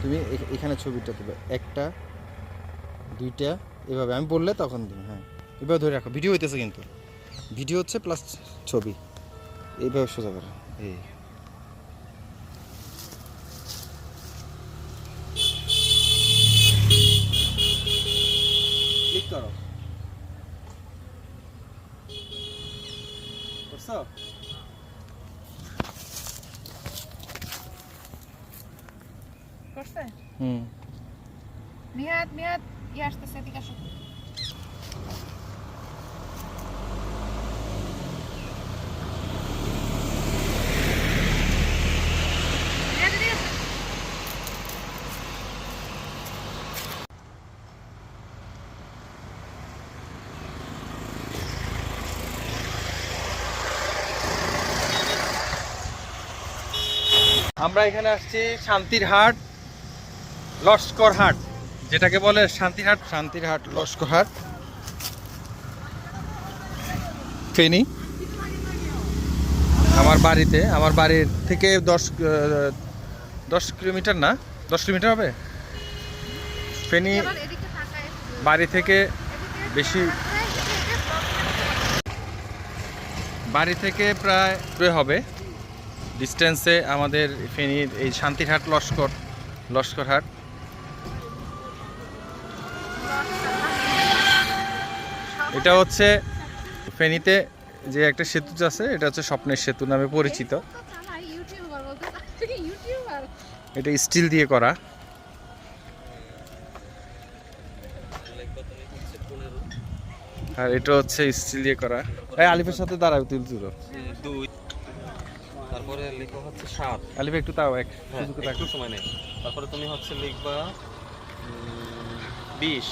তুমি এখানে ছবিটা তুলো, একটা, দুইটা, এভাবে আমি বললে তখন তুমি হ্যাঁ। এভাবে ধরে রাখো, ভিডিও হইতেছে কিন্তু। ভিডিও হচ্ছে প্লাস ছবি। এইভাবে সোজা করো, এই ক্লিক করো করছ করছে হুম নিহাত নিহাত ইয়ে আসতেছে এদিকে আসো আমরা এখানে আসছি শান্তির হাট লস্কর হাট যেটাকে বলে শান্তির হাট শান্তির হাট লস্কর হাট ফেনি। আমার বাড়িতে আমার বাড়ির থেকে দশ দশ কিলোমিটার না? দশ কিলোমিটার হবে? ফেনি। বাড়ি থেকে বেশি বাড়ি থেকে প্রায় প্রায় হবে। ডিস্টেন্সে আমাদের ফেনীর এই শান্তিরহাট লস্কর লস্কর হাট। এটা হচ্ছে ফেনীতে যে একটা সেতু আছে এটা হচ্ছে স্বপ্নের সেতু নামে পরিচিত। এটা স্টিল দিয়ে করা। আর এটা হচ্ছে স্টিল দিয়ে করা। আলিফের সাথে দাঁড়াও তুল তুলো দুই তারপরে লেখা হচ্ছে সাত। আলিফ একটু তাও এক হ্যাঁ একটু সময় নেই। তারপরে তুমি হচ্ছে লিখবা বিশ।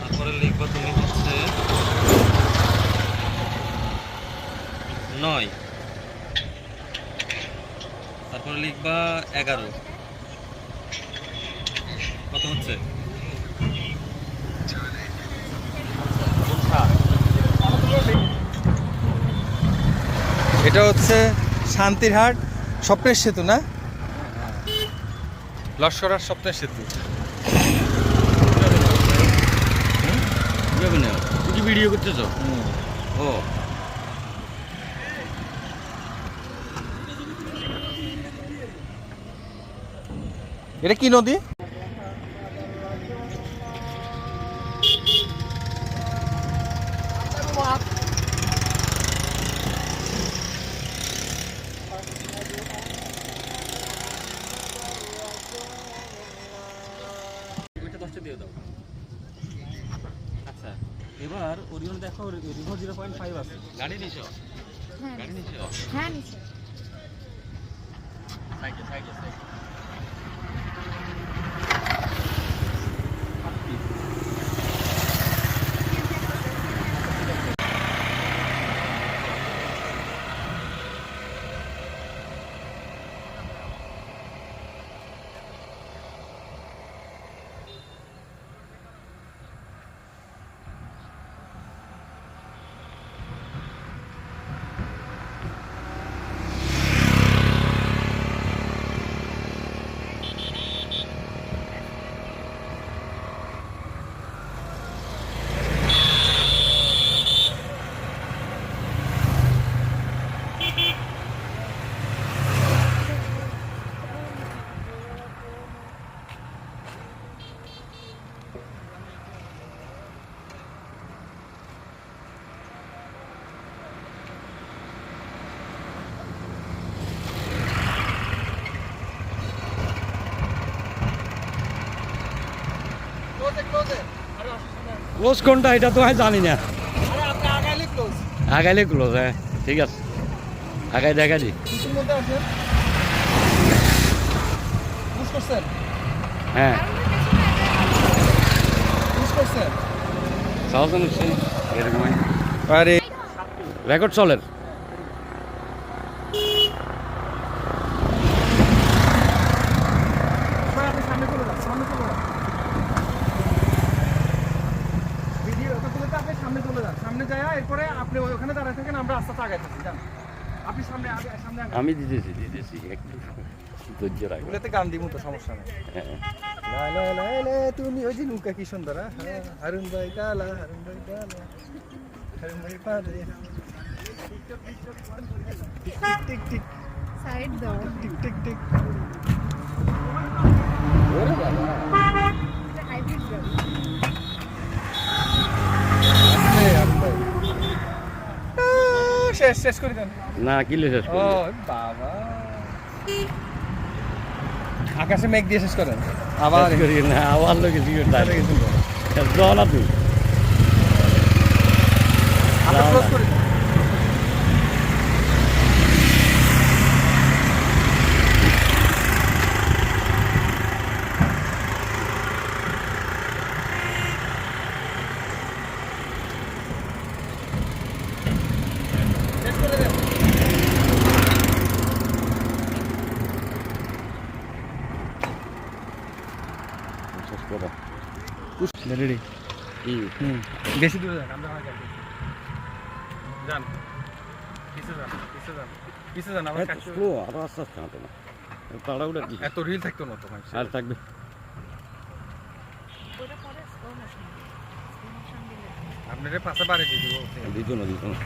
তারপরে লিখবা তুমি হচ্ছে নয়। তারপরে লিখবা এগারো। কত হচ্ছে সাত এটা হচ্ছে শান্তিরহাট স্বপ্নের সেতু না? লস্করার স্বপ্নের সেতু। কি ভিডিও করতেছ? ও। এটা কি নদী? এবার ওরিয়ন দেখো রিভো জিরো পয়েন্ট ফাইভ আছে। গাড়ি নিছো? হ্যাঁ, গাড়ি নিছো? হ্যাঁ, নিচে। সাইডে সাইডে সাইডে ক্লোজ কোনটা এটা তো আমি জানি না। আগাইলে ক্লোজ হ্যাঁ ঠিক আছে। আগাই দেখা দি। হ্যাঁ। আরে। রেকর্ড চলের ভিডিও যায় এরপরে আপনি ওই ওখানে দাঁড়ায় থাকেন আমরা রাস্তা আগাইতেছি যান আপনি সামনে আগে সামনে আগে আমি দিতেছি দিতেছি একটু ধৈর্য রাখব এগুলোতে গান দিব তো সমস্যা নেই। হ্যাঁ। তুমি ওই যে নৌকা কি সুন্দর? হারুন ভাই কালা হারুন ভাই কালা হারুন ভাই পারে। টিক টিক সাইড দাও। টিক টিক টিক গাড়ি এই হারুন ভাই। আহ, শেষ শেষ করে দেন। না কিলে শেষ ও বাবা। আকাশে মেঘ দিয়ে শেষ করেন। আবার করি না আবার লোকে জিও তাই জল আপনি তুই ক্লোজ করে দেন। শেষ করো। রেডি? হুম। বেশি দূরে যান আমরা যান। পিছে যান পিছে যান পিছে যান আবার হবে। স্লো আরও আস্তে আস্তে হাঁটো না। তাড়াহুড়া কি এত রিল থাকতো না তো ভাই আর থাকবে। আপনাদের পাশে বাড়ি দিয়ে দিব। দিত না দিত না।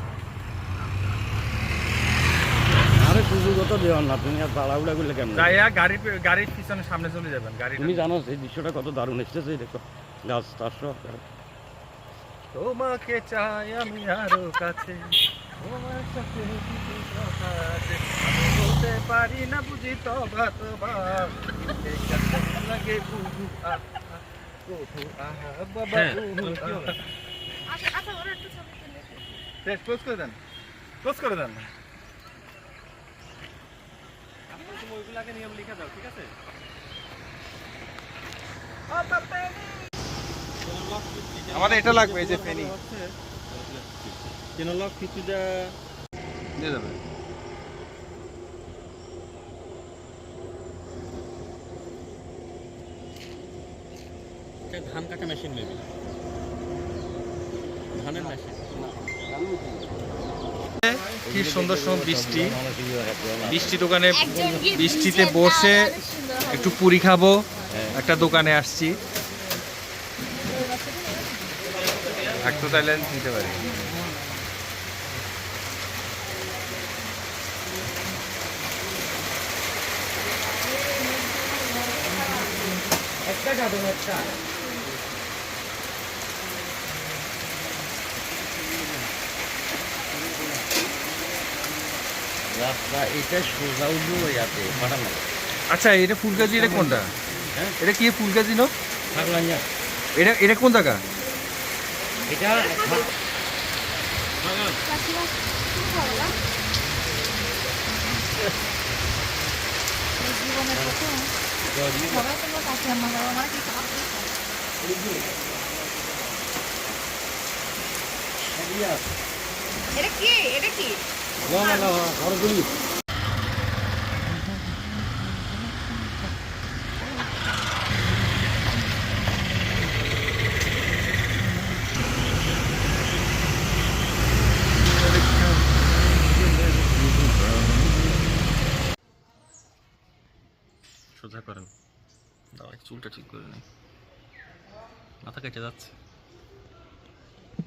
আরে সুযোগ তো দেওয়া না তুমি আর তাড়াহুড়া করলে কেমন? যাইয়া গাড়ি গাড়ির পিছনে সামনে চলে যাবেন গাড়ি তুমি জানো সেই দৃশ্যটা কত দারুণ এসেছে দেখো গাছ তার তোমাকে চাই আমি আরও কাছে। তোমার সাথে কিছু কথা আছে। আমি বলতে পারি না বুঝি তবা তবা এই কেমন লাগে বুবু বাবা হ্যাঁ। আচ্ছা আচ্ছা ওরা একটু ছবি তুলে শেষ, close করে দেন। ক্লোজ করে দেন তুমি ওইগুলাকে নিয়ম লিখে দাও ঠিক আছে? আমাদের এটা লাগবে এই যে ফেনি। কেন লক কিছুটা দিয়ে যাবে ধান কাটা মেশিন নেবে। ধানের মেশিন। কি সুন্দর সুন্দর বৃষ্টি। বৃষ্টি দোকানে বৃষ্টিতে বসে একটু পুরি খাব। একটা দোকানে আসছি। একটু তাইলে নিতে পারি। রাস্তা এটা সোজা উঠবো ইয়াতে আচ্ছা এটা ফুলগাজি এটা কোনটা? হ্যাঁ? এটা কি ফুলগাজি নো এটা এটা কোন জায়গা? এটা এটা কি? এটা কি? সোজা করেন। দাও চুলটা ঠিক করে নিই মাথা কেটে যাচ্ছে।